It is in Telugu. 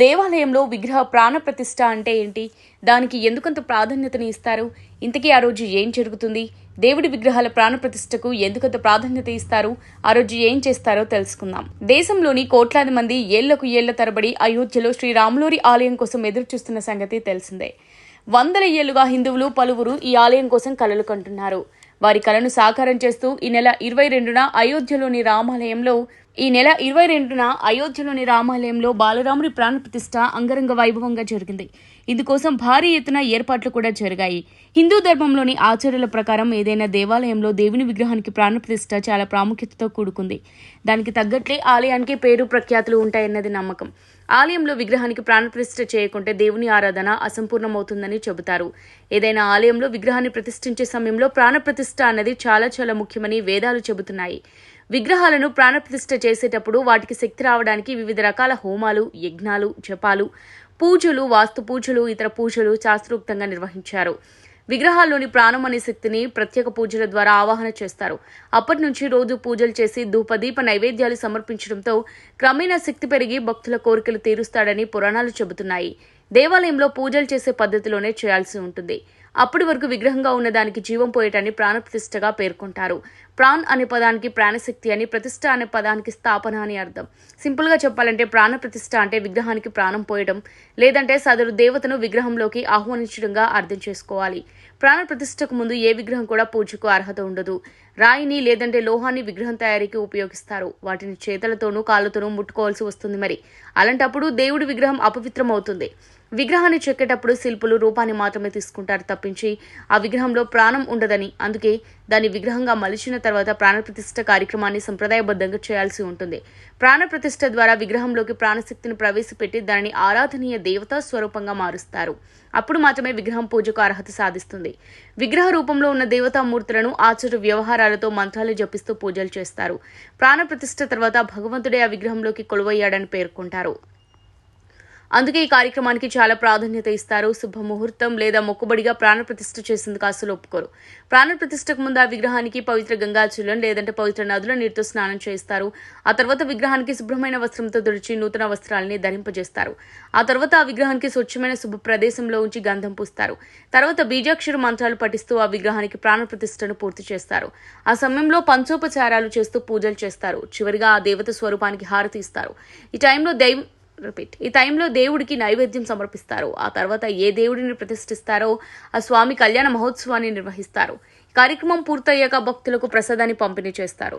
దేవాలయంలో విగ్రహ ప్రాణప్రతిష్ఠ అంటే ఏంటి? దానికి ఎందుకంత ప్రాధాన్యతని ఇస్తారు? ఇంతకీ ఆ రోజు ఏం జరుగుతుంది? దేవుడి విగ్రహాల ప్రాణప్రతిష్ఠకు ఎందుకంత ప్రాధాన్యత ఇస్తారు? ఆ రోజు ఏం చేస్తారో తెలుసుకుందాం. దేశంలోని కోట్లాది మంది ఏళ్ళకు ఏళ్ళ తరబడి అయోధ్యలో శ్రీరాములూరి ఆలయం కోసం ఎదురు చూస్తున్న సంగతి తెలిసిందే. వందల ఏళ్ళుగా హిందువులు పలువురు ఈ ఆలయం కోసం కలలు కంటున్నారు. వారి కలను సాకారం చేస్తూ ఈ నెల ఇరవై రెండున అయోధ్యలోని రామాలయంలో ఈ నెల ఇరవై రెండున అయోధ్యలోని రామాలయంలో బాలరాముడి ప్రాణప్రతిష్ఠ అంగరంగ వైభవంగా జరిగింది. ఇందుకోసం భారీ ఎత్తున ఏర్పాట్లు కూడా జరిగాయి. హిందూ ధర్మంలోని ఆచారాల ప్రకారం ఏదైనా దేవాలయంలో దేవుని విగ్రహానికి ప్రాణప్రతిష్ఠ చాలా ప్రాముఖ్యతతో కూడుకుంది. దానికి తగ్గట్లే ఆలయానికి పేరు ప్రఖ్యాతులు ఉంటాయన్నది నమ్మకం. ఆలయంలో విగ్రహానికి ప్రాణప్రతిష్ఠ చేయకుంటే దేవుని ఆరాధన అసంపూర్ణమవుతుందని చెబుతారు. ఏదైనా ఆలయంలో విగ్రహాన్ని ప్రతిష్ఠించే సమయంలో ప్రాణప్రతిష్ఠ అన్నది చాలా చాలా ముఖ్యమని వేదాలు చెబుతున్నాయి. విగ్రహాలను ప్రాణప్రతిష్ఠ చేసేటప్పుడు వాటికి శక్తి రావడానికి వివిధ రకాల హోమాలు యజ్ఞాలు జపాలు పూజలు వాస్తు పూజలు ఇతర పూజలు శాస్త్రోక్తంగా నిర్వహించారు. విగ్రహాల్లోని ప్రాణం అనే శక్తిని ప్రత్యేక పూజల ద్వారా ఆవాహన చేస్తారు. అప్పటి నుంచి రోజు పూజలు చేసి ధూపదీప నైవేద్యాలు సమర్పించడంతో క్రమేణా శక్తి పెరిగి భక్తుల కోరికలు తీరుస్తాడని పురాణాలు చెబుతున్నాయి. దేవాలయంలో పూజలు చేసే పద్ధతిలోనే చేయాల్సి ఉంటుంది. అప్పటి వరకు విగ్రహంగా ఉన్నదానికి జీవం పోయేటని ప్రాణప్రతిష్ఠగా పేర్కొంటారు. ప్రాణ్ అనే పదానికి ప్రాణశక్తి అని ప్రతిష్ఠ అనే పదానికి స్థాపన అని అర్థం. సింపుల్గా చెప్పాలంటే ప్రాణప్రతిష్ఠ అంటే విగ్రహానికి ప్రాణం పోయడం లేదంటే సదరు దేవతను విగ్రహంలోకి ఆహ్వానించడంగా అర్థం చేసుకోవాలి. ప్రాణప్రతిష్టకు ముందు ఏ విగ్రహం కూడా పూజకు అర్హత ఉండదు. రాయిని లేదంటే లోహాన్ని విగ్రహం తయారీకి ఉపయోగిస్తారు. వాటిని చేతులతోనూ కాళ్ళతోనూ ముట్టుకోవాల్సి వస్తుంది మరి. అలాంటప్పుడు దేవుడి విగ్రహం అపవిత్రం అవుతుంది విగ్రహాన్ని చెక్కేటప్పుడు శిల్పులు రూపాన్ని మాత్రమే తీసుకుంటారు తప్పించి ఆ విగ్రహంలో ప్రాణం ఉండదని. అందుకే దాన్ని విగ్రహంగా మలిచిన తర్వాత ప్రాణప్రతిష్ఠ కార్యక్రమాన్ని సంప్రదాయబద్ధంగా చేయాల్సి ఉంటుంది. ప్రాణప్రతిష్ఠ ద్వారా విగ్రహంలోకి ప్రాణశక్తిని ప్రవేశపెట్టి దానిని ఆరాధనీయ దేవతా స్వరూపంగా మారుస్తారు. అప్పుడు మాత్రమే విగ్రహం పూజకు అర్హత సాధిస్తుంది. విగ్రహ రూపంలో ఉన్న దేవతామూర్తులను ఆచరు వ్యవహారాలతో మంత్రాలు జపిస్తూ పూజలు చేస్తారు. ప్రాణప్రతిష్ఠ తర్వాత భగవంతుడే ఆ విగ్రహంలోకి కొలువయ్యాడని పేర్కొంటారు. అందుకే ఈ కార్యక్రమానికి చాలా ప్రాధాన్యత ఇస్తారు. శుభముహూర్తం లేదా మొక్కుబడిగా ప్రాణప్రతిష్ఠ చేసేందుకు అసలు ఒప్పుకోరు. ప్రాణప్రతిష్ఠకు ముందు ఆ విగ్రహానికి పవిత్ర గంగాచూలం లేదంటే పవిత్ర నదుల నీటితో స్నానం చేస్తారు ఆ తర్వాత విగ్రహానికి శుభ్రమైన వస్త్రంతో తుడిచి నూతన వస్త్రాలని ధరింపజేస్తారు. ఆ తర్వాత ఆ విగ్రహానికి స్వచ్ఛమైన శుభ ప్రదేశంలో ఉంచి గంధం పూస్తారు. తర్వాత బీజాక్షర మంత్రాలు పఠిస్తూ ఆ విగ్రహానికి ప్రాణప్రతిష్ఠను పూర్తి చేస్తారు. ఆ సమయంలో పంచోపచారాలు చేస్తూ పూజలు చేస్తారు. చివరిగా ఆ దేవత స్వరూపానికి హారతి ఇస్తారు. ఈ టైంలో దైవం రిపీట్. ఈ టైంలో దేవుడికి నైవేద్యం సమర్పిస్తారు. ఆ తర్వాత ఏ దేవుడిని ప్రతిష్ఠిస్తారో ఆ స్వామి కళ్యాణ మహోత్సవాన్ని నిర్వహిస్తారు. కార్యక్రమం పూర్తయ్యాక భక్తులకు ప్రసాదాన్ని పంపిణీ చేస్తారు.